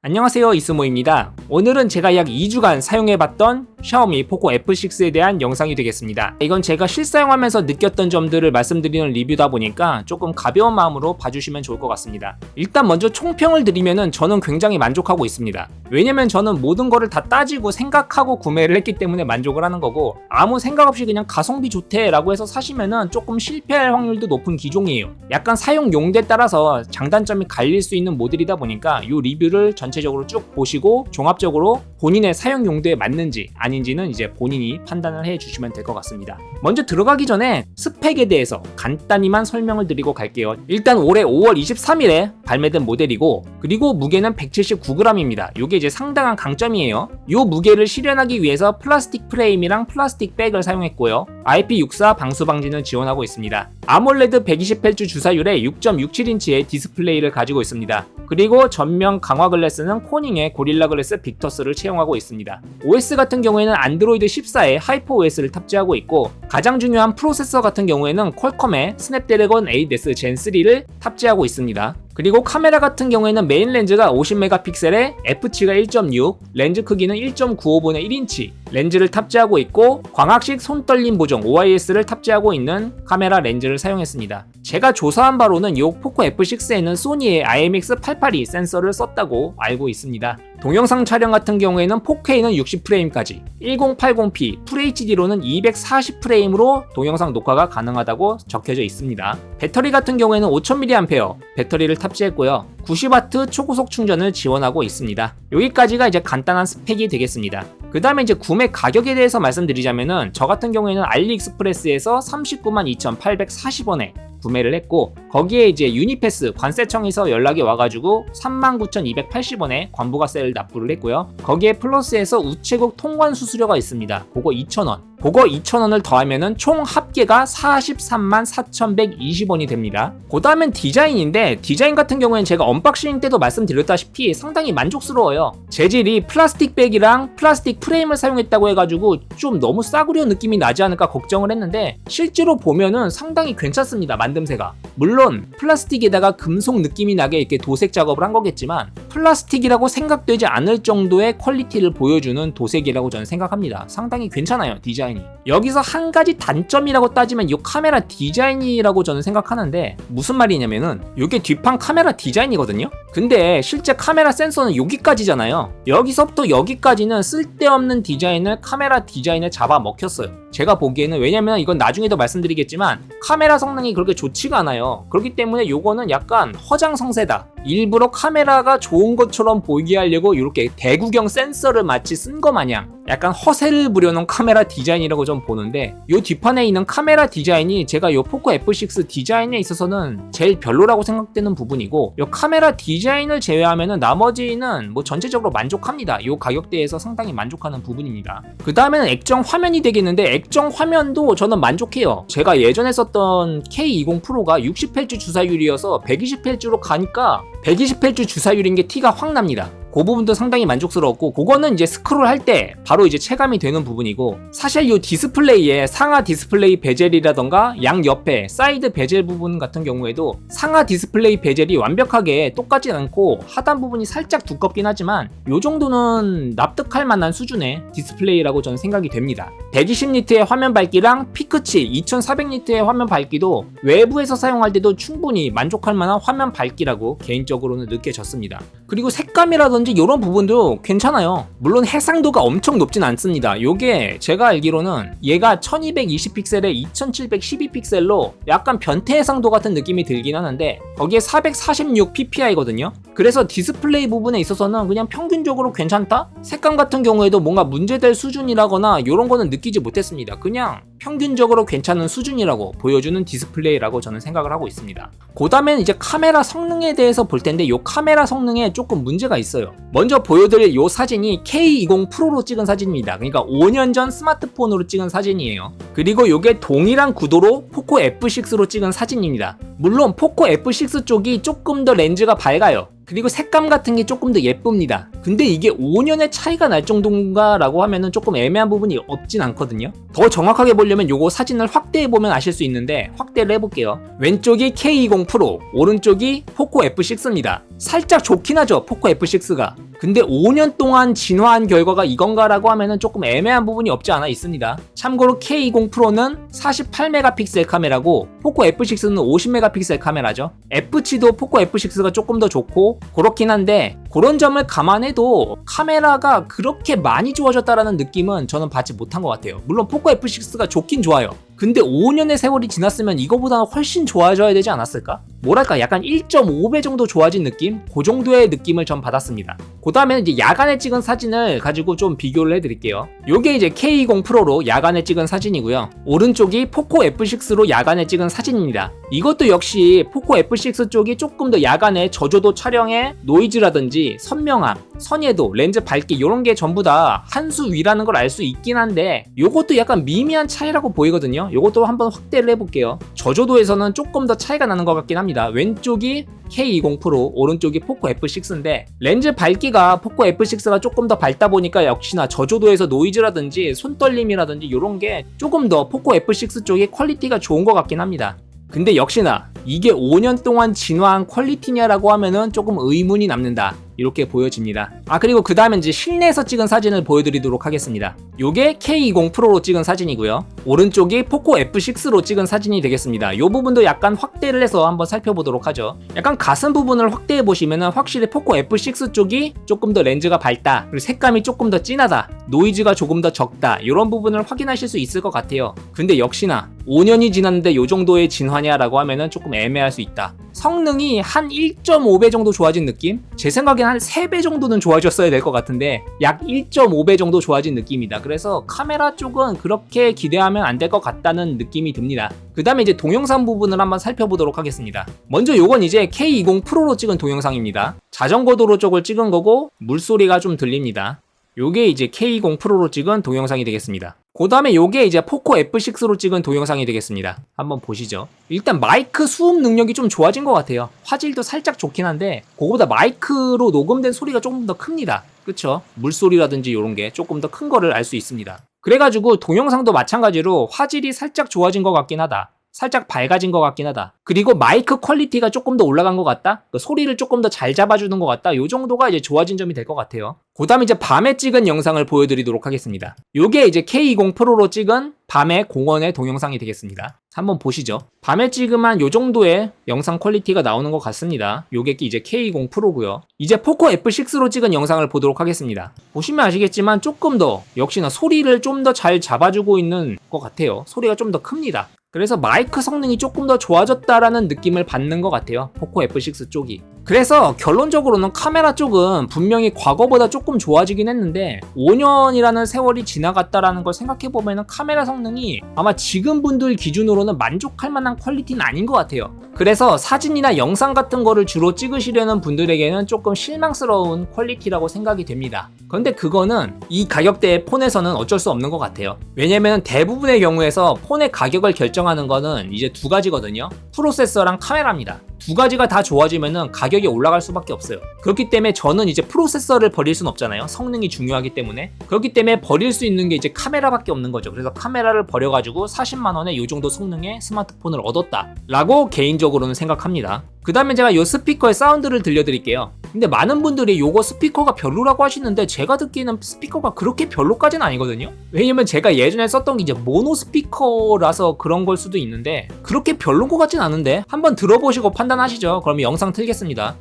안녕하세요 이스모입니다. 오늘은 제가 약 2주간 사용해봤던 샤오미 포코 F6에 대한 영상이 되겠습니다. 이건 제가 실사용하면서 느꼈던 점들을 말씀드리는 리뷰다 보니까 조금 가벼운 마음으로 봐주시면 좋을 것 같습니다. 일단 먼저 총평을 드리면은 저는 굉장히 만족하고 있습니다. 왜냐면 저는 모든 거를 다 따지고 생각하고 구매를 했기 때문에 만족을 하는 거고 아무 생각 없이 그냥 가성비 좋대라고 해서 사시면은 조금 실패할 확률도 높은 기종이에요. 약간 사용 용도에 따라서 장단점이 갈릴 수 있는 모델이다 보니까 이 리뷰를 전 체적으로 쭉 보시고 종합적으로 본인의 사용 용도에 맞는지 아닌지는 이제 본인이 판단을 해 주시면 될 것 같습니다. 먼저 들어가기 전에 스펙에 대해서 간단히만 설명을 드리고 갈게요. 일단 올해 5월 23일에 발매된 모델이고 그리고 무게는 179g입니다. 이게 이제 상당한 강점이에요. 이 무게를 실현하기 위해서 플라스틱 프레임이랑 플라스틱 백을 사용했고요. IP64 방수 방지는 지원하고 있습니다. 아몰레드 120Hz 주사율의 6.67인치의 디스플레이를 가지고 있습니다. 그리고 전면 강화 글래스 는 코닝의 고릴라 글래스 빅터스를 채용하고 있습니다. OS 같은 경우에는 안드로이드 14에 하이퍼 OS를 탑재하고 있고 가장 중요한 프로세서 같은 경우에는 퀄컴의 스냅드래곤 8S Gen 3를 탑재하고 있습니다. 그리고 카메라 같은 경우에는 메인 렌즈가 50메가픽셀에 f치가 1.6, 렌즈 크기는 1.95분의 1인치 렌즈를 탑재하고 있고 광학식 손떨림 보정 OIS를 탑재하고 있는 카메라 렌즈를 사용했습니다. 제가 조사한 바로는 이 포코 F6에는 소니의 IMX882 센서를 썼다고 알고 있습니다. 동영상 촬영 같은 경우에는 4K는 60프레임까지, 1080p, FHD로는 240프레임으로 동영상 녹화가 가능하다고 적혀져 있습니다. 배터리 같은 경우에는 5000mAh 배터리를 탑 재했고요. 90W 초고속 충전을 지원하고 있습니다. 여기까지가 이제 간단한 스펙이 되겠습니다. 그 다음에 이제 구매 가격에 대해서 말씀드리자면은 저 같은 경우에는 알리익스프레스에서 39만 2,840원에 구매를 했고 거기에 이제 유니패스 관세청에서 연락이 와가지고 39,280원에 관부가세를 납부를 했고요. 거기에 플러스에서 우체국 통관 수수료가 있습니다. 그거 2,000원. 그거 2,000원을 더하면은 총 합계가 43만 4,120원이 됩니다. 그 다음엔 디자인인데 디자인 같은 경우에는 제가 언박싱 때도 말씀드렸다시피 상당히 만족스러워요. 재질이 플라스틱 백이랑 플라스틱 프레임을 사용했다고 해가지고 좀 너무 싸구려 느낌이 나지 않을까 걱정을 했는데 실제로 보면은 상당히 괜찮습니다. 만듦새가. 물론 플라스틱에다가 금속 느낌이 나게 이렇게 도색 작업을 한 거겠지만 플라스틱이라고 생각되지 않을 정도의 퀄리티를 보여주는 도색이라고 저는 생각합니다. 상당히 괜찮아요. 디자인 디자인이. 여기서 한 가지 단점이라고 따지면 이 카메라 디자인이라고 저는 생각하는데 무슨 말이냐면은 이게 뒷판 카메라 디자인이거든요. 근데 실제 카메라 센서는 여기까지잖아요. 여기서부터 여기까지는 쓸데없는 디자인을 카메라 디자인에 잡아 먹혔어요. 제가 보기에는 왜냐면 이건 나중에도 말씀드리겠지만 카메라 성능이 그렇게 좋지가 않아요. 그렇기 때문에 이거는 약간 허장성세다. 일부러 카메라가 좋은 것처럼 보이게 하려고 이렇게 대구경 센서를 마치 쓴 거 마냥 약간 허세를 부려놓은 카메라 디자인이라고 좀 보는데 이 뒷판에 있는 카메라 디자인이 제가 이 포코 F6 디자인에 있어서는 제일 별로라고 생각되는 부분이고 이 카메라 디자인을 제외하면 나머지는 뭐 전체적으로 만족합니다. 이 가격대에서 상당히 만족하는 부분입니다. 그 다음에는 액정 화면이 되겠는데 액정 화면도 저는 만족해요. 제가 예전에 썼던 K20 프로가 60Hz 주사율이어서 120Hz로 가니까 120Hz 주사율인 게 티가 확 납니다. 그 부분도 상당히 만족스러웠고 그거는 이제 스크롤 할 때 바로 이제 체감이 되는 부분이고 사실 이 디스플레이에 상하 디스플레이 베젤이라던가 양 옆에 사이드 베젤 부분 같은 경우에도 상하 디스플레이 베젤이 완벽하게 똑같지 않고 하단 부분이 살짝 두껍긴 하지만 이 정도는 납득할 만한 수준의 디스플레이라고 저는 생각이 됩니다. 120니트의 화면 밝기랑 피크치 2400니트의 화면 밝기도 외부에서 사용할 때도 충분히 만족할 만한 화면 밝기라고 개인적으로는 느껴졌습니다. 그리고 색감이라든지 라든지 이런 부분도 괜찮아요. 물론 해상도가 엄청 높진 않습니다. 요게 제가 알기로는 얘가 1220픽셀에 2712픽셀로 약간 변태 해상도 같은 느낌이 들긴 하는데 거기에 446 ppi거든요. 그래서 디스플레이 부분에 있어서는 그냥 평균적으로 괜찮다? 색감 같은 경우에도 뭔가 문제될 수준이라거나 이런 거는 느끼지 못했습니다. 그냥 평균적으로 괜찮은 수준이라고 보여주는 디스플레이라고 저는 생각을 하고 있습니다. 그 다음에는 이제 카메라 성능에 대해서 볼 텐데 이 카메라 성능에 조금 문제가 있어요. 먼저 보여드릴 이 사진이 K20 프로로 찍은 사진입니다. 그러니까 5년 전 스마트폰으로 찍은 사진이에요. 그리고 이게 동일한 구도로 포코 F6로 찍은 사진입니다. 물론 포코 F6 쪽이 조금 더 렌즈가 밝아요. 그리고 색감 같은 게 조금 더 예쁩니다. 근데 이게 5년의 차이가 날 정도인가 라고 하면은 조금 애매한 부분이 없진 않거든요. 더 정확하게 보려면 요거 사진을 확대해 보면 아실 수 있는데 확대를 해볼게요. 왼쪽이 K20 프로, 오른쪽이 포코 F6입니다. 살짝 좋긴 하죠, 포코 F6가. 근데 5년 동안 진화한 결과가 이건가라고 하면은 조금 애매한 부분이 없지 않아 있습니다. 참고로 K20 프로는 48메가픽셀 카메라고 포코 F6는 50메가픽셀 카메라죠. F치도 포코 F6가 조금 더 좋고 그렇긴 한데 그런 점을 감안해도 카메라가 그렇게 많이 좋아졌다라는 느낌은 저는 받지 못한 것 같아요. 물론 포코 F6가 좋긴 좋아요. 근데 5년의 세월이 지났으면 이거보다 훨씬 좋아져야 되지 않았을까? 뭐랄까 약간 1.5배 정도 좋아진 느낌? 그 정도의 느낌을 전 받았습니다. 그 다음에는 이제 야간에 찍은 사진을 가지고 좀 비교를 해드릴게요. 요게 이제 K20 프로로 야간에 찍은 사진이고요. 오른쪽이 포코 F6로 야간에 찍은 사진입니다. 이것도 역시 포코 F6 쪽이 조금 더 야간에 저조도 촬영에 노이즈라든지 선명함, 선예도, 렌즈 밝기 이런 게 전부 다 한 수 위라는 걸 알 수 있긴 한데 요것도 약간 미미한 차이라고 보이거든요. 요것도 한번 확대를 해볼게요. 저조도에서는 조금 더 차이가 나는 것 같긴 합니다. 왼쪽이 K20 프로, 오른쪽이 포코 F6인데 렌즈 밝기가 포코 F6가 조금 더 밝다 보니까 역시나 저조도에서 노이즈라든지 손떨림이라든지 이런 게 조금 더 포코 F6 쪽이 퀄리티가 좋은 것 같긴 합니다. 근데 역시나 이게 5년 동안 진화한 퀄리티냐라고 하면은 조금 의문이 남는다. 이렇게 보여집니다. 아 그리고 그 다음에 이제 실내에서 찍은 사진을 보여드리도록 하겠습니다. 요게 K20 프로로 찍은 사진이고요. 오른쪽이 포코 F6로 찍은 사진이 되겠습니다. 요 부분도 약간 확대를 해서 한번 살펴보도록 하죠. 약간 가슴 부분을 확대해 보시면은 확실히 포코 F6 쪽이 조금 더 렌즈가 밝다. 그리고 색감이 조금 더 진하다. 노이즈가 조금 더 적다. 이런 부분을 확인하실 수 있을 것 같아요. 근데 역시나 5년이 지났는데 요 정도의 진화냐라고 하면은 조금 애매할 수 있다. 성능이 한 1.5배 정도 좋아진 느낌? 제 생각엔 한 3배 정도는 좋아졌어야 될 것 같은데 약 1.5배 정도 좋아진 느낌이다. 그래서 카메라 쪽은 그렇게 기대하면 안 될 것 같다는 느낌이 듭니다. 그 다음에 이제 동영상 부분을 한번 살펴보도록 하겠습니다. 먼저 요건 이제 K20 프로로 찍은 동영상입니다. 자전거 도로 쪽을 찍은 거고 물소리가 좀 들립니다. 요게 이제 K20 프로로 찍은 동영상이 되겠습니다. 그 다음에 요게 이제 포코 F6로 찍은 동영상이 되겠습니다. 한번 보시죠. 일단 마이크 수음 능력이 좀 좋아진 것 같아요. 화질도 살짝 좋긴 한데 그거보다 마이크로 녹음된 소리가 조금 더 큽니다. 그쵸? 물소리라든지 이런 게 조금 더 큰 거를 알 수 있습니다. 그래가지고 동영상도 마찬가지로 화질이 살짝 좋아진 것 같긴 하다. 살짝 밝아진 것 같긴 하다. 그리고 마이크 퀄리티가 조금 더 올라간 것 같다. 그 소리를 조금 더 잘 잡아주는 것 같다. 요 정도가 이제 좋아진 점이 될 것 같아요. 그 다음에 이제 밤에 찍은 영상을 보여드리도록 하겠습니다. 요게 이제 K20 프로로 찍은 밤의 공원의 동영상이 되겠습니다. 한번 보시죠. 밤에 찍으면 요 정도의 영상 퀄리티가 나오는 것 같습니다. 요게 이제 K20 프로고요. 이제 포코 F6로 찍은 영상을 보도록 하겠습니다. 보시면 아시겠지만 조금 더 역시나 소리를 좀 더 잘 잡아주고 있는 것 같아요. 소리가 좀 더 큽니다. 그래서 마이크 성능이 조금 더 좋아졌다라는 느낌을 받는 것 같아요. 포코 F6 쪽이. 그래서 결론적으로는 카메라 쪽은 분명히 과거보다 조금 좋아지긴 했는데 5년이라는 세월이 지나갔다라는 걸 생각해 보면은 카메라 성능이 아마 지금 분들 기준으로는 만족할 만한 퀄리티는 아닌 것 같아요. 그래서 사진이나 영상 같은 거를 주로 찍으시려는 분들에게는 조금 실망스러운 퀄리티라고 생각이 됩니다. 그런데 그거는 이 가격대의 폰에서는 어쩔 수 없는 것 같아요. 왜냐면 대부분의 경우에서 폰의 가격을 결정하는 거는 이제 두 가지거든요. 프로세서랑 카메라입니다. 두 가지가 다 좋아지면은 가격 이 올라갈 수밖에 없어요. 그렇기 때문에 저는 이제 프로세서를 버릴 순 없잖아요. 성능이 중요하기 때문에. 그렇기 때문에 버릴 수 있는 게 이제 카메라밖에 없는 거죠. 그래서 카메라를 버려가지고 40만 원에 이 정도 성능의 스마트폰을 얻었다라고 개인적으로는 생각합니다. 그 다음에 제가 이 스피커의 사운드를 들려드릴게요. 근데 많은 분들이 요거 스피커가 별로라고 하시는데 제가 듣기에는 스피커가 그렇게 별로까지는 아니거든요. 왜냐면 제가 예전에 썼던 게 이제 모노 스피커라서 그런 걸 수도 있는데 그렇게 별론 것 같진 않은데 한번 들어보시고 판단하시죠. 그럼 영상 틀겠습니다.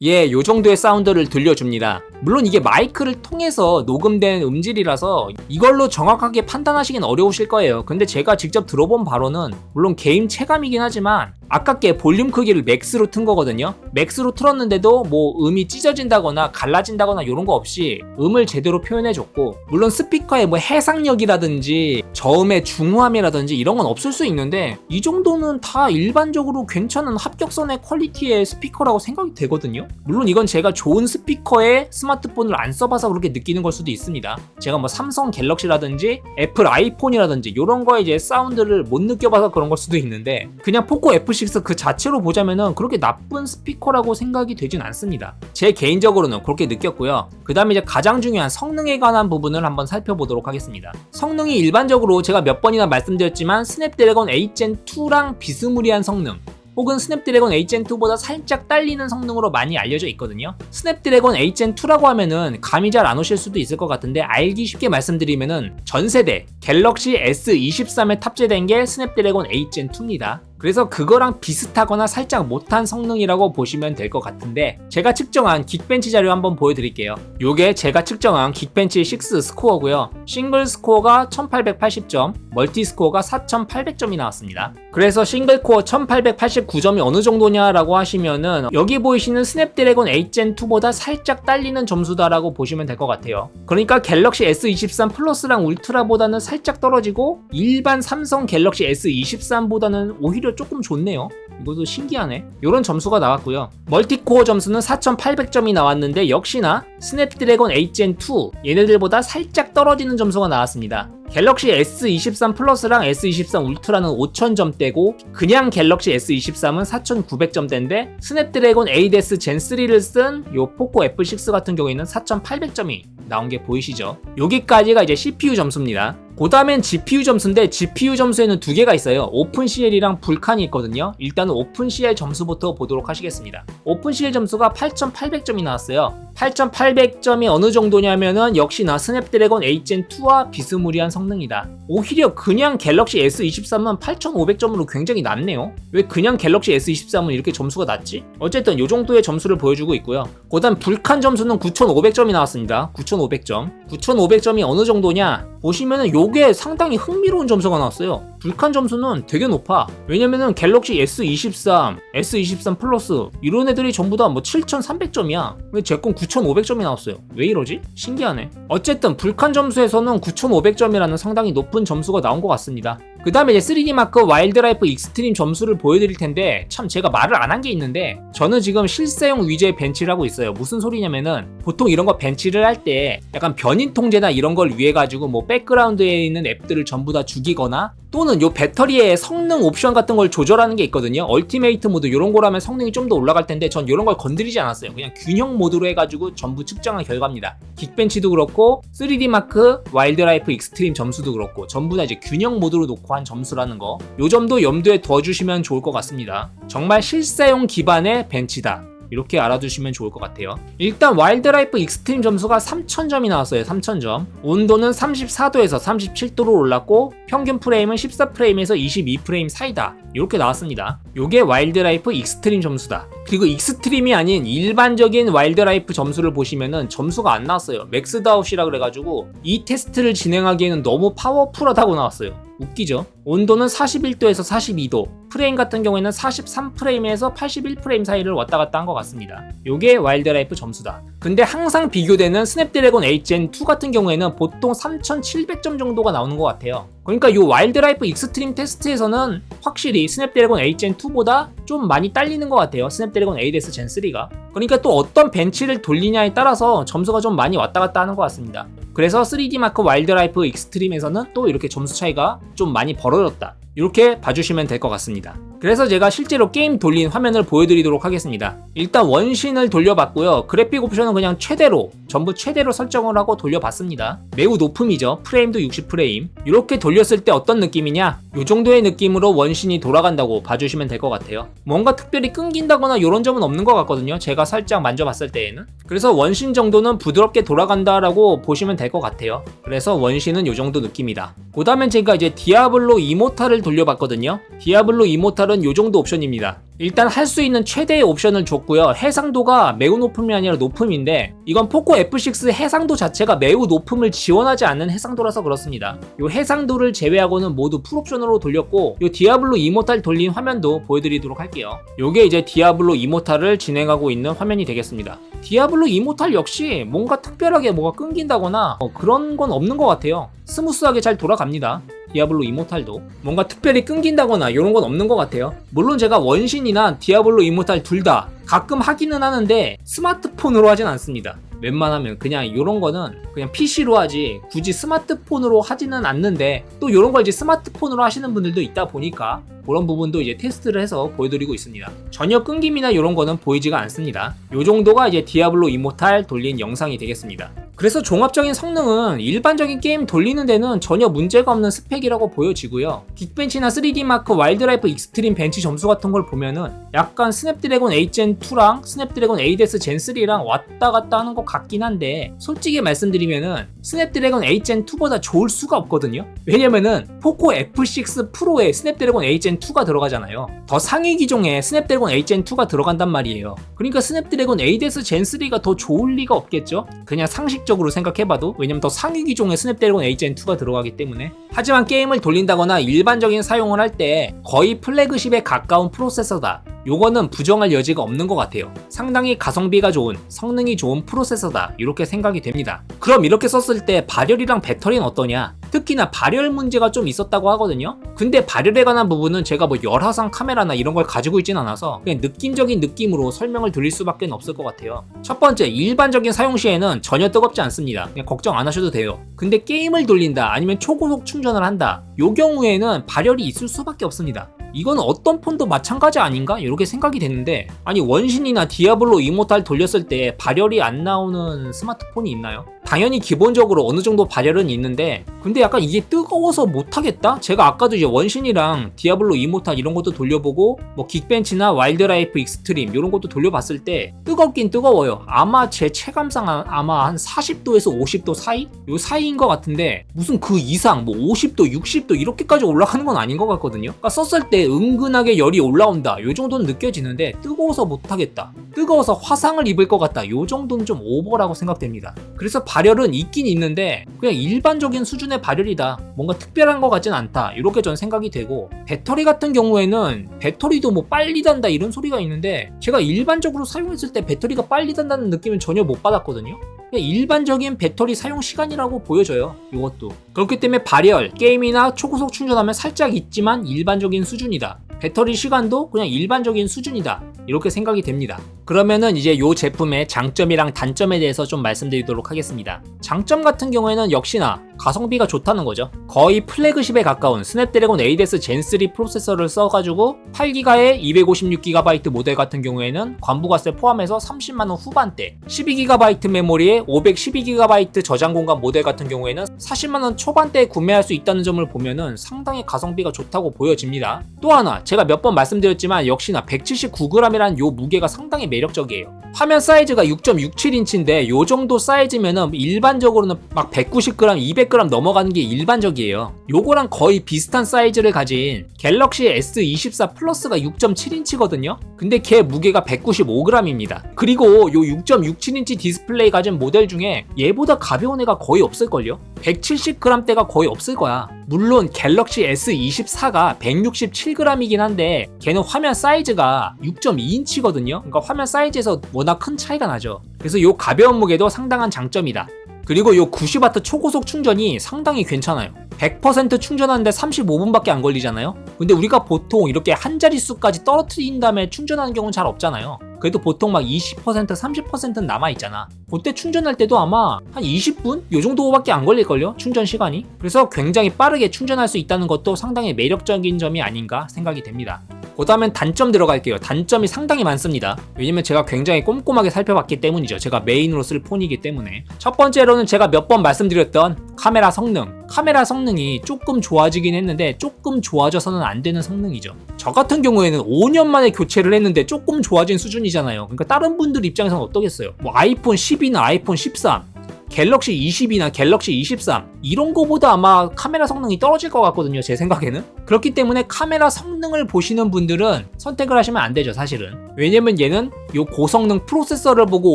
예, 요 정도의 사운드를 들려줍니다. 물론 이게 마이크를 통해서 녹음된 음질이라서 이걸로 정확하게 판단하시긴 어려우실 거예요. 근데 제가 직접 들어본 바로는 물론 개인 체감이긴 하지만 아깝게 볼륨 크기를 맥스로 튼 거거든요. 맥스로 틀었는데도 뭐 음이 찢어진다거나 갈라진다거나 이런 거 없이 음을 제대로 표현해줬고 물론 스피커에 뭐 해상력이라든지 저음의 중후함이라든지 이런 건 없을 수 있는데 이 정도는 다 일반적으로 괜찮은 합격선의 퀄리티의 스피커라고 생각이 되거든요. 물론 이건 제가 좋은 스피커에 스마트폰을 안 써봐서 그렇게 느끼는 걸 수도 있습니다. 제가 뭐 삼성 갤럭시라든지 애플 아이폰이라든지 이런 거에 이제 사운드를 못 느껴봐서 그런 걸 수도 있는데 그냥 포코 F6 그 자체로 보자면은 그렇게 나쁜 스피커라고 생각이 되진 않습니다. 제 개인적으로는 그렇게 느꼈고요. 그 다음에 이제 가장 중요한 성능에 관한 부분을 한번 살펴보도록 하겠습니다. 성능이 일반적으로 제가 몇 번이나 말씀드렸지만 스냅드래곤 8gen 2랑 비스무리한 성능 혹은 스냅드래곤 8gen2보다 살짝 딸리는 성능으로 많이 알려져 있거든요. 스냅드래곤 8gen2라고 하면은 감이 잘 안 오실 수도 있을 것 같은데 알기 쉽게 말씀드리면은 전 세대 갤럭시 S23에 탑재된 게 스냅드래곤 8gen2입니다. 그래서 그거랑 비슷하거나 살짝 못한 성능이라고 보시면 될 것 같은데 제가 측정한 긱벤치 자료 한번 보여드릴게요. 요게 제가 측정한 긱벤치 6 스코어고요. 싱글 스코어가 1880점, 멀티 스코어가 4800점이 나왔습니다. 그래서 싱글 코어 1889점이 어느 정도냐라고 하시면은 여기 보이시는 스냅드래곤 8gen 2보다 살짝 딸리는 점수다라고 보시면 될 것 같아요. 그러니까 갤럭시 S23 플러스랑 울트라보다는 살짝 떨어지고 일반 삼성 갤럭시 S23보다는 오히려 조금 좋네요. 이것도 신기하네. 이런 점수가 나왔고요. 멀티코어 점수는 4800점이 나왔는데 역시나 스냅드래곤 8gen 2 얘네들보다 살짝 떨어지는 점수가 나왔습니다. 갤럭시 S23 플러스랑 S23 울트라는 5000점대고 그냥 갤럭시 S23은 4900점대인데 스냅드래곤 8S 젠 3를 쓴 요 포코 F6 같은 경우에는 4800점이 나온 게 보이시죠? 여기까지가 이제 CPU 점수입니다. 그 다음엔 GPU 점수인데 GPU 점수에는 두 개가 있어요. 오픈CL이랑 불칸이 있거든요. 일단은 오픈CL 점수부터 보도록 하시겠습니다. 오픈CL 점수가 8800점이 나왔어요. 8800점이 어느 정도냐면은 역시나 스냅드래곤 8gen 2와 비스무리한 성능이다. 오히려 그냥 갤럭시 S23은 8500점으로 굉장히 낮네요. 왜 그냥 갤럭시 S23은 이렇게 점수가 낮지? 어쨌든 이 정도의 점수를 보여주고 있고요. 그 다음 불칸 점수는 9500점이 나왔습니다. 9500점. 9500점이 어느 정도냐? 보시면은 요게 상당히 흥미로운 점수가 나왔어요. 불칸 점수는 되게 높아. 왜냐면은 갤럭시 S23, S23 플러스 이런 애들이 전부 다 뭐 7300점이야. 왜제건 9500점이 나왔어요? 왜 이러지? 신기하네. 어쨌든 불칸 점수에서는 9500점이라는 상당히 높은 점수가 나온 것 같습니다. 그 다음에 이제 3D 마크 와일드라이프 익스트림 점수를 보여드릴 텐데 참 제가 말을 안 한 게 있는데 저는 지금 실사용 위주의 벤치를 하고 있어요. 무슨 소리냐면은 보통 이런 거 벤치를 할 때 약간 변인 통제나 이런 걸 위해 가지고 뭐 백그라운드에 있는 앱들을 전부 다 죽이거나 또는 요 배터리의 성능 옵션 같은 걸 조절하는 게 있거든요. 얼티메이트 모드 이런 거라면 성능이 좀 더 올라갈 텐데 전 이런 걸 건드리지 않았어요. 그냥 균형 모드로 해가지고 전부 측정한 결과입니다. 긱벤치도 그렇고 3D 마크 와일드라이프 익스트림 점수도 그렇고 전부 다 이제 균형 모드로 놓고 한 점수라는 거. 요 점도 염두에 둬주시면 좋을 것 같습니다. 정말 실사용 기반의 벤치다. 이렇게 알아두시면 좋을 것 같아요. 일단 와일드라이프 익스트림 점수가 3000점이 나왔어요. 3000점. 온도는 34도에서 37도로 올랐고 평균 프레임은 14프레임에서 22프레임 사이다. 이렇게 나왔습니다. 요게 와일드라이프 익스트림 점수다. 그리고 익스트림이 아닌 일반적인 와일드라이프 점수를 보시면은 점수가 안 나왔어요. 맥스다웃이라 그래가지고 이 테스트를 진행하기에는 너무 파워풀하다고 나왔어요. 웃기죠? 온도는 41도에서 42도, 프레임 같은 경우에는 43프레임에서 81프레임 사이를 왔다 갔다 한 것 같습니다. 요게 와일드라이프 점수다. 근데 항상 비교되는 스냅드래곤 8gen 2 같은 경우에는 보통 3700점 정도가 나오는 것 같아요. 그러니까 요 와일드라이프 익스트림 테스트에서는 확실히 스냅드래곤 8gen 2보다 좀 많이 딸리는 것 같아요. 스냅드래곤 8s gen 3가. 그러니까 또 어떤 벤치를 돌리냐에 따라서 점수가 좀 많이 왔다 갔다 하는 것 같습니다. 그래서 3D 마크 와일드라이프 익스트림에서는 또 이렇게 점수 차이가 좀 많이 벌어졌다. 이렇게 봐주시면 될 것 같습니다. 그래서 제가 실제로 게임 돌린 화면을 보여드리도록 하겠습니다. 일단 원신을 돌려봤고요. 그래픽 옵션은 그냥 최대로, 전부 최대로 설정을 하고 돌려봤습니다. 매우 높음이죠. 프레임도 60프레임. 이렇게 돌렸을 때 어떤 느낌이냐? 이 정도의 느낌으로 원신이 돌아간다고 봐주시면 될 것 같아요. 뭔가 특별히 끊긴다거나 이런 점은 없는 것 같거든요. 제가 살짝 만져봤을 때에는. 그래서 원신 정도는 부드럽게 돌아간다라고 보시면 될 것 같아요. 그래서 원신은 이 정도 느낌이다. 그 다음엔 제가 이제 디아블로 이모탈을 돌려봤거든요. 디아블로 이모탈은 요 정도 옵션입니다. 일단 할 수 있는 최대의 옵션을 줬고요. 해상도가 매우 높음이 아니라 높음인데 이건 포코 F6 해상도 자체가 매우 높음을 지원하지 않는 해상도라서 그렇습니다. 요 해상도를 제외하고는 모두 풀옵션으로 돌렸고 요 디아블로 이모탈 돌린 화면도 보여드리도록 할게요. 요게 이제 디아블로 이모탈을 진행하고 있는 화면이 되겠습니다. 디아블로 이모탈 역시 뭔가 특별하게 뭐가 끊긴다거나 어, 그런 건 없는 것 같아요. 스무스하게 잘 돌아갑니다. 디아블로 이모탈도 뭔가 특별히 끊긴다거나 이런 건 없는 것 같아요. 물론 제가 원신이나 디아블로 이모탈 둘 다 가끔 하기는 하는데 스마트폰으로 하진 않습니다. 웬만하면 그냥 이런 거는 그냥 PC로 하지 굳이 스마트폰으로 하지는 않는데 또 이런 걸 이제 스마트폰으로 하시는 분들도 있다 보니까 그런 부분도 이제 테스트를 해서 보여드리고 있습니다. 전혀 끊김이나 이런 거는 보이지가 않습니다. 이 정도가 이제 디아블로 이모탈 돌린 영상이 되겠습니다. 그래서 종합적인 성능은 일반적인 게임 돌리는 데는 전혀 문제가 없는 스펙이라고 보여지고요. 긱벤치나 3D 마크 와일드라이프 익스트림 벤치 점수 같은 걸 보면은 약간 스냅드래곤 8gen 2랑 스냅드래곤 8S gen 3랑 왔다 갔다 하는 것 같긴 한데 솔직히 말씀드리면은 스냅드래곤 8gen 2보다 좋을 수가 없거든요. 왜냐면은 포코 F6 프로에 스냅드래곤 8gen 2가 들어가잖아요. 더 상위 기종에 스냅드래곤 8gen 2가 들어간단 말이에요. 그러니까 스냅드래곤 8S gen 3가 더 좋을 리가 없겠죠? 그냥 상식적으로 생각해봐도 왜냐면 더 상위 기종에 스냅드래곤 8gen 2가 들어가기 때문에 하지만 게임을 돌린다거나 일반적인 사용을 할 때 거의 플래그십에 가까운 프로세서다. 요거는 부정할 여지가 없는 것 같아요. 상당히 가성비가 좋은, 성능이 좋은 프로세서다. 이렇게 생각이 됩니다. 그럼 이렇게 썼을 때 발열이랑 배터리는 어떠냐? 특히나 발열 문제가 좀 있었다고 하거든요. 근데 발열에 관한 부분은 제가 뭐 열화상 카메라나 이런 걸 가지고 있진 않아서 그냥 느낌적인 느낌으로 설명을 드릴 수밖에 없을 것 같아요. 첫 번째, 일반적인 사용 시에는 전혀 뜨겁지 않습니다. 그냥 걱정 안 하셔도 돼요. 근데 게임을 돌린다 아니면 초고속 충전을 한다. 요 경우에는 발열이 있을 수밖에 없습니다. 이건 어떤 폰도 마찬가지 아닌가? 이렇게 생각이 되는데 아니 원신이나 디아블로 이모탈 돌렸을 때 발열이 안 나오는 스마트폰이 있나요? 당연히 기본적으로 어느 정도 발열은 있는데 근데 약간 이게 뜨거워서 못하겠다? 제가 아까도 이제 원신이랑 디아블로 이모탈 이런 것도 돌려보고 뭐 긱벤치나 와일드라이프 익스트림 이런 것도 돌려봤을 때 뜨겁긴 뜨거워요. 아마 제 체감상 아- 아마 한 40도에서 50도 사이? 요 사이인 것 같은데 무슨 그 이상 뭐 50도 60도 이렇게까지 올라가는 건 아닌 것 같거든요. 그러니까 썼을 때 은근하게 열이 올라온다. 요 정도는 느껴지는데 뜨거워서 못하겠다. 뜨거워서 화상을 입을 것 같다. 요 정도는 좀 오버라고 생각됩니다. 그래서 발열은 있긴 있는데 그냥 일반적인 수준의 발열이다. 뭔가 특별한 것 같진 않다. 이렇게 전 생각이 되고 배터리 같은 경우에는 배터리도 뭐 빨리 단다 이런 소리가 있는데 제가 일반적으로 사용했을 때 배터리가 빨리 단다는 느낌은 전혀 못 받았거든요. 그냥 일반적인 배터리 사용 시간이라고 보여져요. 이것도. 그렇기 때문에 발열, 게임이나 초고속 충전하면 살짝 있지만 일반적인 수준이다. 배터리 시간도 그냥 일반적인 수준이다. 이렇게 생각이 됩니다. 그러면은 이제 이 제품의 장점이랑 단점에 대해서 좀 말씀드리도록 하겠습니다. 장점 같은 경우에는 역시나 가성비가 좋다는 거죠. 거의 플래그십에 가까운 스냅드래곤 8S Gen 3 프로세서를 써가지고 8기가에 256GB 모델 같은 경우에는 관부가세 포함해서 30만원 후반대, 12GB 메모리에 512GB 저장 공간 모델 같은 경우에는 40만원 초반대에 구매할 수 있다는 점을 보면은 상당히 가성비가 좋다고 보여집니다. 또 하나 제가 몇 번 말씀드렸지만 역시나 179g이라는 요 무게가 상당히 매력적이에요. 화면 사이즈가 6.67인치인데 요 정도 사이즈면은 일반적으로는 막 190g, 200g 넘어가는 게 일반적이에요. 요거랑 거의 비슷한 사이즈를 가진 갤럭시 S24 플러스가 6.7인치거든요. 근데 걔 무게가 195g입니다. 그리고 요 6.67인치 디스플레이 가진 모델 중에 얘보다 가벼운 애가 거의 없을걸요? 170g대가 거의 없을 거야. 물론 갤럭시 S24가 167g이긴 한데 걔는 화면 사이즈가 6.2인치거든요. 그러니까 화면 사이즈에서 워낙 큰 차이가 나죠. 그래서 요 가벼운 무게도 상당한 장점이다. 그리고 요 90W 초고속 충전이 상당히 괜찮아요. 100% 충전하는데 35분밖에 안 걸리잖아요. 근데 우리가 보통 이렇게 한 자릿수까지 떨어뜨린 다음에 충전하는 경우는 잘 없잖아요. 그래도 보통 막 20% 30%는 남아 있잖아. 그때 충전할 때도 아마 한 20분 요 정도밖에 안 걸릴걸요 충전 시간이. 그래서 굉장히 빠르게 충전할 수 있다는 것도 상당히 매력적인 점이 아닌가 생각이 됩니다. 그 다음엔 단점 들어갈게요. 단점이 상당히 많습니다. 왜냐면 제가 굉장히 꼼꼼하게 살펴봤기 때문이죠. 제가 메인으로 쓸 폰이기 때문에. 첫 번째로는 제가 몇 번 말씀드렸던 카메라 성능. 카메라 성능이 조금 좋아지긴 했는데 조금 좋아져서는 안 되는 성능이죠. 저 같은 경우에는 5년 만에 교체를 했는데 조금 좋아진 수준이잖아요. 그러니까 다른 분들 입장에서는 어떠겠어요? 뭐 아이폰 10이나 아이폰 13 갤럭시 20이나 갤럭시 23 이런 거보다 아마 카메라 성능이 떨어질 것 같거든요. 제 생각에는. 그렇기 때문에 카메라 성능을 보시는 분들은 선택을 하시면 안 되죠, 사실은. 왜냐면 얘는 요 고성능 프로세서를 보고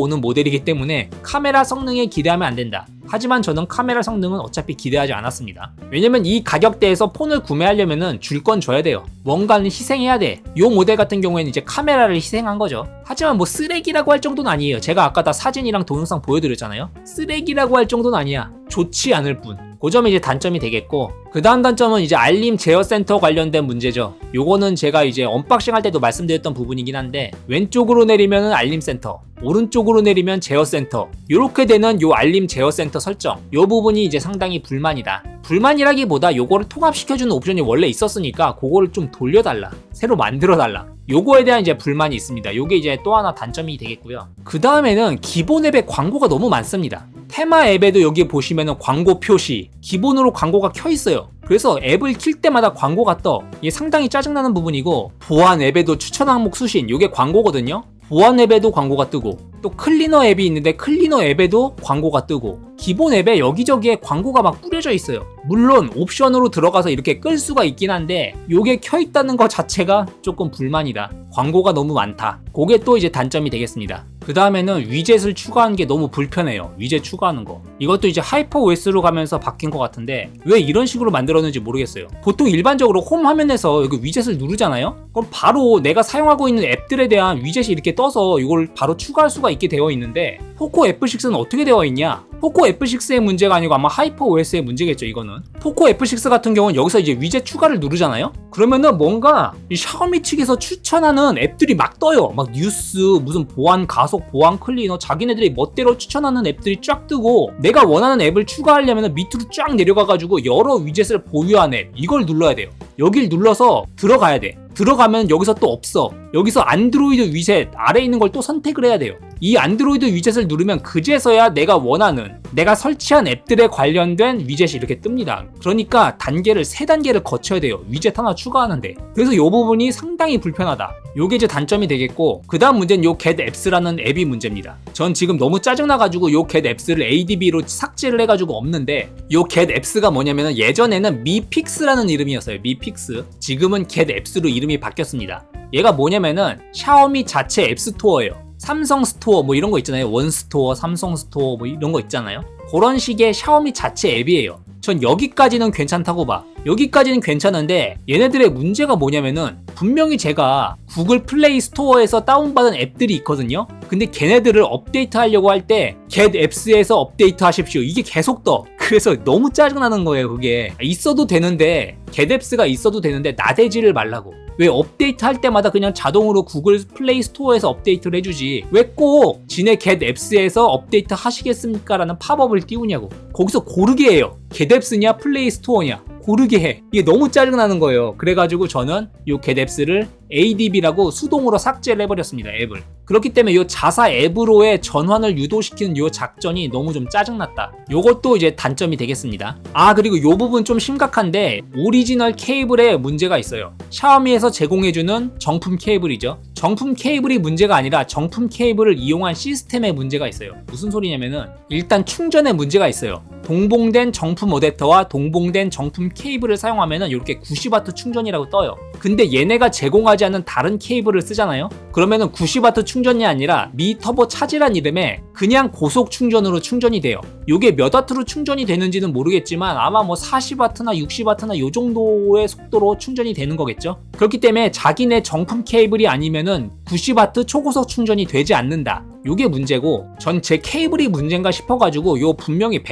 오는 모델이기 때문에 카메라 성능에 기대하면 안 된다. 하지만 저는 카메라 성능은 어차피 기대하지 않았습니다. 왜냐면 이 가격대에서 폰을 구매하려면은 줄건 줘야 돼요. 뭔가는 희생해야 돼. 요 모델 같은 경우에는 이제 카메라를 희생한 거죠. 하지만 뭐 쓰레기라고 할 정도는 아니에요. 제가 아까 다 사진이랑 동영상 보여드렸잖아요. 쓰레기라고 할 정도는 아니야. 좋지 않을 뿐. 그 점이 이제 단점이 되겠고 그 다음 단점은 이제 알림 제어 센터 관련된 문제죠. 요거는 제가 이제 언박싱 할 때도 말씀드렸던 부분이긴 한데 왼쪽으로 내리면 알림 센터, 오른쪽으로 내리면 제어 센터. 요렇게 되는 요 알림 제어 센터 설정. 요 부분이 이제 상당히 불만이다. 불만이라기보다 요거를 통합시켜주는 옵션이 원래 있었으니까 그거를 좀 돌려달라. 새로 만들어달라. 요거에 대한 이제 불만이 있습니다. 요게 이제 또 하나 단점이 되겠고요. 그 다음에는 기본 앱에 광고가 너무 많습니다. 테마 앱에도 여기 보시면은 광고 표시, 기본으로 광고가 켜 있어요. 그래서 앱을 킬 때마다 광고가 떠. 이게 상당히 짜증나는 부분이고, 보안 앱에도 추천 항목 수신, 요게 광고거든요. 보안 앱에도 광고가 뜨고, 또 클리너 앱이 있는데 클리너 앱에도 광고가 뜨고, 기본 앱에 여기저기에 광고가 막 뿌려져 있어요. 물론 옵션으로 들어가서 이렇게 끌 수가 있긴 한데, 요게 켜 있다는 것 자체가 조금 불만이다. 광고가 너무 많다. 그게 또 이제 단점이 되겠습니다. 그 다음에는 위젯을 추가하는 게 너무 불편해요. 위젯 추가하는 거. 이것도 이제 하이퍼 OS로 가면서 바뀐 것 같은데 왜 이런 식으로 만들었는지 모르겠어요. 보통 일반적으로 홈 화면에서 여기 위젯을 누르잖아요? 그럼 바로 내가 사용하고 있는 앱들에 대한 위젯이 이렇게 떠서 이걸 바로 추가할 수가 있게 되어 있는데 포코 F6는 어떻게 되어 있냐? 포코 F6의 문제가 아니고 아마 하이퍼 OS의 문제겠죠, 이거는. 포코 F6 같은 경우는 여기서 이제 위젯 추가를 누르잖아요? 그러면은 뭔가 이 샤오미 측에서 추천하는 앱들이 막 떠요. 막 뉴스, 무슨 보안 가속, 보안 클리너, 자기네들이 멋대로 추천하는 앱들이 쫙 뜨고 내가 원하는 앱을 추가하려면 밑으로 쫙 내려가가지고 여러 위젯을 보유한 앱, 이걸 눌러야 돼요. 여길 눌러서 들어가야 돼. 들어가면 여기서 또 없어. 여기서 안드로이드 위젯 아래 있는 걸 또 선택을 해야 돼요. 이 안드로이드 위젯을 누르면 그제서야 내가 원하는 내가 설치한 앱들에 관련된 위젯이 이렇게 뜹니다. 그러니까 단계를 세 단계를 거쳐야 돼요. 위젯 하나 추가하는데. 그래서 이 부분이 상당히 불편하다. 요게 이제 단점이 되겠고 그 다음 문제는 요 getApps라는 앱이 문제입니다. 전 지금 너무 짜증나 가지고 요 getApps를 ADB로 삭제를 해 가지고 없는데 요 getApps가 뭐냐면은 예전에는 미픽스라는 이름이었어요. 미픽스. 지금은 getApps로 이름이 바뀌었습니다. 얘가 뭐냐면 은 샤오미 자체 앱스토어예요. 삼성 스토어 뭐 이런 거 있잖아요. 원 스토어, 삼성 스토어 뭐 이런 거 있잖아요. 그런 식의 샤오미 자체 앱이에요. 전 여기까지는 괜찮다고 봐. 여기까지는 괜찮은데 얘네들의 문제가 뭐냐면은 분명히 제가 구글 플레이 스토어에서 다운받은 앱들이 있거든요. 근데 걔네들을 업데이트 하려고 할 때 get apps에서 업데이트 하십시오. 이게 계속 떠. 그래서 너무 짜증나는 거예요, 그게. 있어도 되는데 get apps가 있어도 되는데 나대지를 말라고. 왜 업데이트 할 때마다 그냥 자동으로 구글 플레이 스토어에서 업데이트를 해주지 왜 꼭 지네 get apps에서 업데이트 하시겠습니까? 라는 팝업을 띄우냐고 거기서 고르게 해요 get apps냐 플레이 스토어냐 고르게 해. 이게 너무 짜증나는 거예요. 그래가지고 저는 요 get apps를 ADB라고 수동으로 삭제를 해버렸습니다 앱을. 그렇기 때문에 요 자사 앱으로의 전환을 유도시키는 요 작전이 너무 좀 짜증났다. 요것도 이제 단점이 되겠습니다. 아 그리고 요 부분 좀 심각한데 오리지널 케이블에 문제가 있어요. 샤오미에서 제공해주는 정품 케이블이죠. 정품 케이블이 문제가 아니라 정품 케이블을 이용한 시스템에 문제가 있어요. 무슨 소리냐면은 일단 충전에 문제가 있어요 동봉된 정품 어댑터와 동봉된 정품 케이블을 사용하면은 이렇게 90W 충전이라고 떠요. 근데 얘네가 제공하지 않는 다른 케이블을 쓰잖아요. 그러면은 90W 충전이 아니라 미 터보 차지란 이름의 그냥 고속 충전으로 충전이 돼요. 이게 몇 와트로 충전이 되는지는 모르겠지만 아마 뭐 40와트나 60와트나 요 정도의 속도로 충전이 되는 거겠죠. 그렇기 때문에 자기네 정품 케이블이 아니면은 90와트 초고속 충전이 되지 않는다. 요게 문제고 전 제 케이블이 문제인가 싶어가지고 요 분명히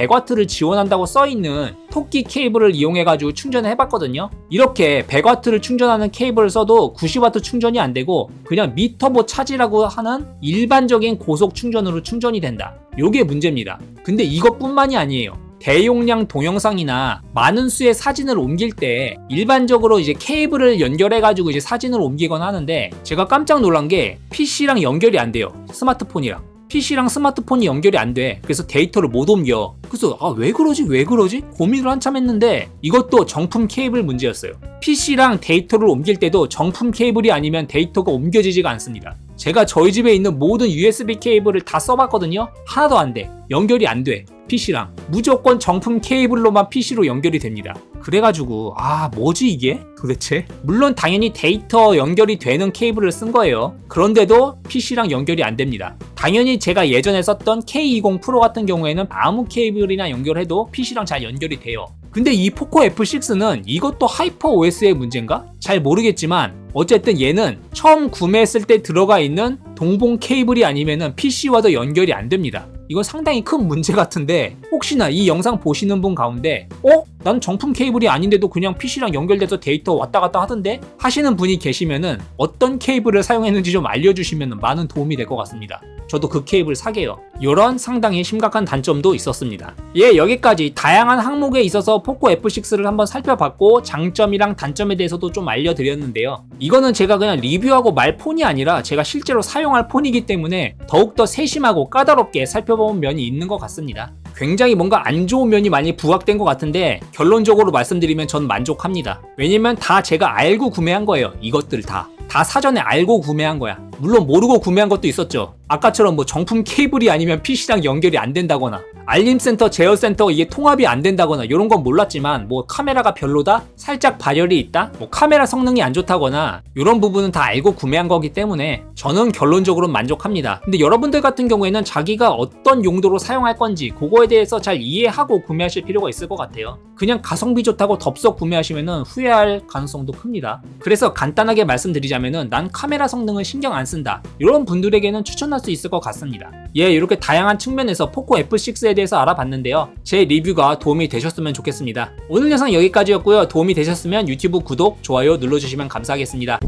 100와트를 지원한다고 써있는 토끼 케이블을 이용해가지고 충전을 해봤거든요 이렇게 100와트를 충전하는 케이블을 써도 90와트 충전이 안 되고 그냥 미터보 차지라고 하는 일반적인 고속 충전으로 충전이 된다 요게 문제입니다 근데 이것뿐만이 아니에요 대용량 동영상이나 많은 수의 사진을 옮길 때 일반적으로 이제 케이블을 연결해 가지고 이제 사진을 옮기거나 하는데 제가 깜짝 놀란 게 PC랑 연결이 안 돼요. 스마트폰이랑. PC랑 스마트폰이 연결이 안 돼. 그래서 데이터를 못 옮겨. 그래서 아 왜 그러지? 왜 그러지? 고민을 한참 했는데 이것도 정품 케이블 문제였어요. PC랑 데이터를 옮길 때도 정품 케이블이 아니면 데이터가 옮겨지지가 않습니다. 제가 저희 집에 있는 모든 USB 케이블을 다 써봤거든요. 하나도 안 돼. 연결이 안 돼. PC랑. 무조건 정품 케이블로만 PC로 연결이 됩니다. 그래가지고, 아, 뭐지 이게? 도대체? 물론 당연히 데이터 연결이 되는 케이블을 쓴 거예요. 그런데도 PC랑 연결이 안 됩니다. 당연히 제가 예전에 썼던 K20 프로 같은 경우에는 아무 케이블이나 연결해도 PC랑 잘 연결이 돼요. 근데 이 포코 F6는 이것도 하이퍼 OS의 문제인가? 잘 모르겠지만 어쨌든 얘는 처음 구매했을 때 들어가 있는 동봉 케이블이 아니면은 PC와도 연결이 안 됩니다. 이건 상당히 큰 문제 같은데 혹시나 이 영상 보시는 분 가운데 어? 난 정품 케이블이 아닌데도 그냥 PC랑 연결돼서 데이터 왔다 갔다 하던데? 하시는 분이 계시면은 어떤 케이블을 사용했는지 좀 알려주시면 많은 도움이 될 것 같습니다. 저도 그 케이블 사게요. 이런 상당히 심각한 단점도 있었습니다. 예, 여기까지 다양한 항목에 있어서 포코 F6를 한번 살펴봤고 장점이랑 단점에 대해서도 좀 알려드렸는데요. 이거는 제가 그냥 리뷰하고 말 폰이 아니라 제가 실제로 사용할 폰이기 때문에 더욱더 세심하고 까다롭게 살펴본 면이 있는 것 같습니다. 굉장히 뭔가 안 좋은 면이 많이 부각된 것 같은데 결론적으로 말씀드리면 전 만족합니다. 왜냐면 다 제가 알고 구매한 거예요. 이것들 다. 다 사전에 알고 구매한 거야. 물론 모르고 구매한 것도 있었죠. 아까처럼 뭐 정품 케이블이 아니면 PC랑 연결이 안 된다거나 알림센터, 제어센터 이게 통합이 안 된다거나 이런 건 몰랐지만 뭐 카메라가 별로다? 살짝 발열이 있다? 뭐 카메라 성능이 안 좋다거나 이런 부분은 다 알고 구매한 거기 때문에 저는 결론적으로 만족합니다. 근데 여러분들 같은 경우에는 자기가 어떤 용도로 사용할 건지 그거에 대해서 잘 이해하고 구매하실 필요가 있을 것 같아요. 그냥 가성비 좋다고 덥석 구매하시면 후회할 가능성도 큽니다. 그래서 간단하게 말씀드리자면은 난 카메라 성능은 신경 안 쓴다. 이런 분들에게는 추 실천할 수 있을 것 같습니다. 예, 이렇게 다양한 측면에서 포코 F6에 대해서 알아봤는데요. 제 리뷰가 도움이 되셨으면 좋겠습니다. 오늘 영상 여기까지였고요. 도움이 되셨으면 유튜브 구독, 좋아요 눌러주시면 감사하겠습니다.